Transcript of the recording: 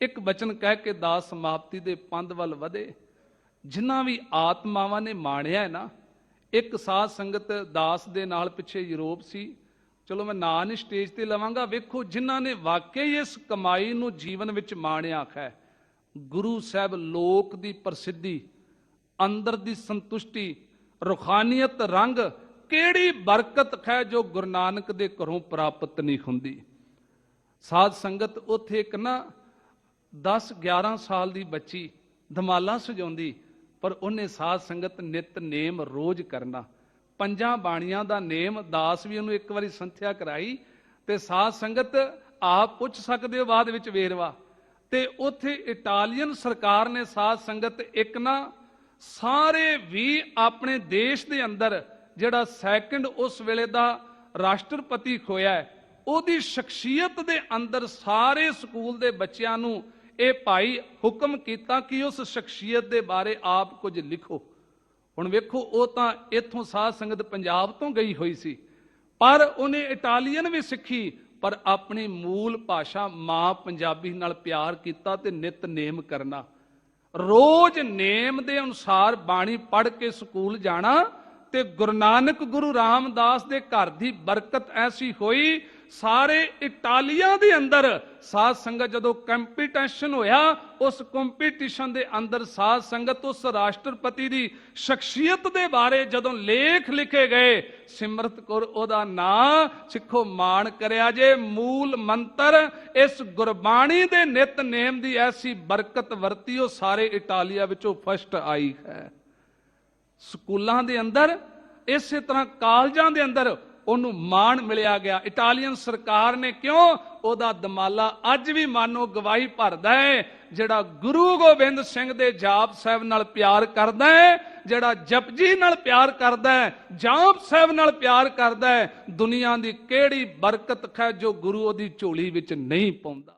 ਇੱਕ ਬਚਨ ਕਹਿ ਕੇ ਦਾਸ ਸਮਾਪਤੀ ਦੇ ਪੰਧ ਵੱਲ ਵਧੇ। ਜਿਨ੍ਹਾਂ ਵੀ ਆਤਮਾਵਾਂ ਨੇ ਮਾਣਿਆ ਹੈ ਨਾ, ਇੱਕ ਸਾਧ ਸੰਗਤ ਦਾਸ ਦੇ ਨਾਲ ਪਿੱਛੇ ਯੂਰਪ ਸੀ। ਚਲੋ ਮੈਂ ਨਾਂ ਨਹੀਂ ਸਟੇਜ ਤੇ ਲਵਾਂਗਾ। ਵੇਖੋ ਜਿਨ੍ਹਾਂ ਨੇ ਵਾਕਈ ਇਸ ਕਮਾਈ ਨੂੰ ਜੀਵਨ ਵਿੱਚ ਮਾਣਿਆ ਹੈ। ਗੁਰੂ ਸਾਹਿਬ ਲੋਕ ਦੀ ਪ੍ਰਸਿੱਧੀ, ਅੰਦਰ ਦੀ ਸੰਤੁਸ਼ਟੀ, ਰੁਖਾਨੀਅਤ, ਰੰਗ, ਕਿਹੜੀ ਬਰਕਤ ਹੈ ਜੋ ਗੁਰੂ ਨਾਨਕ ਦੇ ਘਰੋਂ ਪ੍ਰਾਪਤ ਨਹੀਂ ਹੁੰਦੀ। ਸਾਧ ਸੰਗਤ ਉੱਥੇ ਇੱਕ ਨਾ 10 11 ਸਾਲ ਦੀ ਬੱਚੀ ਧਮਾਲਾ ਸਜਾਉਂਦੀ, ਪਰ ਉਹਨੇ ਸਾਧ ਸੰਗਤ ਨਿਤ ਨੇਮ ਰੋਜ਼ ਕਰਨਾ। ਪੰਜਾਂ ਬਾਣੀਆਂ ਦਾ ਨੇਮ ਦਾਸ ਵੀ ਉਹਨੂੰ ਇੱਕ ਵਾਰੀ ਸੰਥਿਆ ਕਰਾਈ ਤੇ ਸਾਧ ਸੰਗਤ ਆਪ ਪੁੱਛ ਸਕਦੇ ਹੋ ਬਾਅਦ ਵਿੱਚ ਵੇਰਵਾ। ਤੇ ਉੱਥੇ ਇਟਾਲੀਅਨ ਸਰਕਾਰ ਨੇ ਸਾਧ ਸੰਗਤ ਇੱਕ ਨਾ ਸਾਰੇ ਵੀ ਆਪਣੇ ਦੇਸ਼ ਦੇ ਅੰਦਰ ਜਿਹੜਾ ਸੈਕੰਡ ਉਸ ਵੇਲੇ ਦਾ ਰਾਸ਼ਟਰਪਤੀ ਖੋਇਆ ਉਹਦੀ ਸ਼ਖਸੀਅਤ ਦੇ ਅੰਦਰ ਸਾਰੇ ਸਕੂਲ ਦੇ ਬੱਚਿਆਂ ਨੂੰ ਇਹ ਭਾਈ ਹੁਕਮ ਕੀਤਾ ਕਿ ਉਸ ਸ਼ਖਸੀਅਤ ਦੇ ਬਾਰੇ ਆਪ ਕੁਝ ਲਿਖੋ। ਹੁਣ ਵੇਖੋ, ਉਹ ਤਾਂ ਇੱਥੋਂ ਸਾਧ ਸੰਗਤ ਪੰਜਾਬ ਤੋਂ ਗਈ ਹੋਈ ਸੀ। ਪਰ ਉਹਨੇ ਇਟਾਲੀਅਨ ਵੀ ਸਿੱਖੀ, ਪਰ ਆਪਣੀ ਮੂਲ ਭਾਸ਼ਾ ਮਾਂ ਪੰਜਾਬੀ ਨਾਲ ਪਿਆਰ ਕੀਤਾ ਤੇ ਨਿਤ ਨੇਮ ਕਰਨਾ। ਰੋਜ਼ ਨੇਮ ਦੇ ਅਨੁਸਾਰ ਬਾਣੀ ਪੜ੍ਹ ਕੇ ਸਕੂਲ ਜਾਣਾ ਤੇ ਗੁਰੂ ਨਾਨਕ ਗੁਰੂ ਰਾਮਦਾਸ ਦੇ ਘਰ ਦੀ ਬਰਕਤ ਐਸੀ ਹੋਈ ਸਾਰੇ ਇਟਾਲੀਆ ਦੇ ਅੰਦਰ ਸਾਧ ਸੰਗਤ ਜਦੋਂ ਕੰਪੀਟੀਸ਼ਨ ਹੋਇਆ, ਉਸ ਕੰਪੀਟੀਸ਼ਨ ਦੇ ਅੰਦਰ ਸਾਧ ਸੰਗਤ ਉਸ ਰਾਸ਼ਟਰਪਤੀ ਦੀ ਸ਼ਖਸੀਅਤ ਦੇ ਬਾਰੇ ਜਦੋਂ ਲੇਖ ਲਿਖੇ ਗਏ, ਸਿਮਰਤ ਕੌਰ ਉਹਦਾ ਨਾਂ ਸਿੱਖੋ ਮਾਣ ਕਰਿਆ ਜੇ, ਮੂਲ ਮੰਤਰ ਇਸ ਗੁਰਬਾਣੀ ਦੇ ਨਿਤ ਨੇਮ ਦੀ ਐਸੀ ਬਰਕਤ ਵਰਤੀ, ਉਹ ਸਾਰੇ ਇਟਾਲੀਆ ਵਿੱਚੋਂ ਫਸਟ ਆਈ ਹੈ। ਸਕੂਲਾਂ ਦੇ ਅੰਦਰ, ਇਸੇ ਤਰ੍ਹਾਂ ਕਾਲਜਾਂ ਦੇ ਅੰਦਰ ਉਹਨੂੰ ਮਾਣ ਮਿਲਿਆ ਗਿਆ। ਇਟਾਲੀਅਨ ਸਰਕਾਰ ਨੇ ਕਿਉਂ ਉਹਦਾ ਦਮਾਲਾ ਅੱਜ ਵੀ ਮਾਨੋ ਗਵਾਹੀ ਭਰਦਾ ਹੈ, ਜਿਹੜਾ ਗੁਰੂ ਗੋਬਿੰਦ ਸਿੰਘ ਦੇ ਜਾਪ ਸਾਹਿਬ ਨਾਲ ਪਿਆਰ ਕਰਦਾ ਹੈ, ਜਿਹੜਾ ਜਪਜੀ ਨਾਲ ਪਿਆਰ ਕਰਦਾ ਹੈ, ਜਾਪ ਸਾਹਿਬ ਨਾਲ ਪਿਆਰ ਕਰਦਾ ਹੈ, ਦੁਨੀਆ ਦੀ ਕਿਹੜੀ ਬਰਕਤ ਹੈ ਜੋ ਗੁਰੂ ਉਹਦੀ ਝੋਲੀ ਵਿੱਚ ਨਹੀਂ ਪਾਉਂਦਾ।